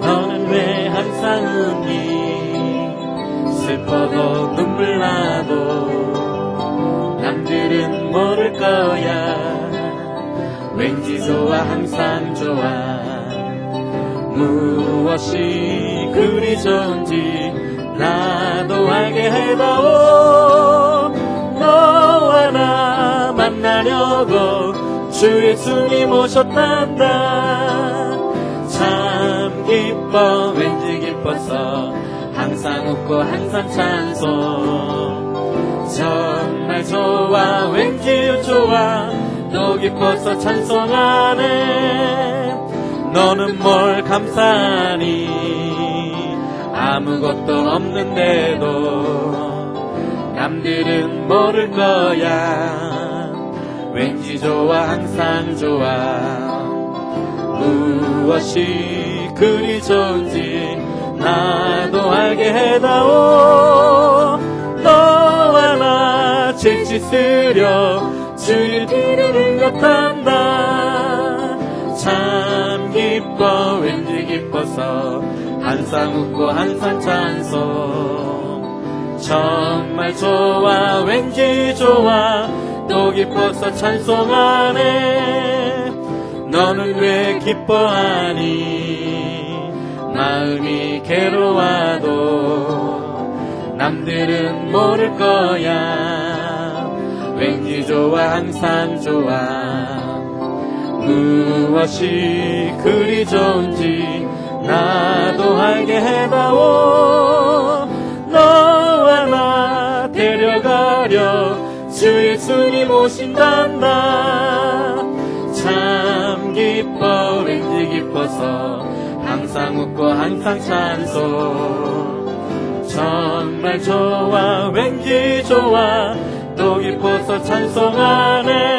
너는 왜 항상 웃니? 슬퍼도 눈물 나도. 남들은 모를 거야. 왠지 좋아 항상 좋아. 무엇이 그리 좋은지 나도 알게 해다오 만나려고 주 예수님 오셨단다. 참 기뻐. 왠지 기뻐서 항상 웃고 항상 찬송. 정말 좋아. 왠지 좋아. 또 기뻐서 찬송하네. 너는 뭘 감사하니? 아무것도 없는데도 남들은 모를 거야 좋아 항상 좋아. 무엇이 그리 좋은지 나도 알게 해다오. 너와 나 질짓으려 주의 뒤를 흘렸단다. 참 기뻐 왠지 기뻐서. 항상 웃고 항상 찬송. 정말 좋아 왠지 좋아 또 기뻐서 찬송하네 너는 왜 기뻐하니? 마음이 괴로워도 남들은 모를 거야. 왠지 좋아 항상 좋아. 무엇이 그리 좋은지 나도 알게 해다오. 너와 나 데려가려 주 예수님 오신단다 참 기뻐 왠지 기뻐서 항상 웃고 항상 찬송. 정말 좋아 왠지 좋아. 또 기뻐서 찬송하네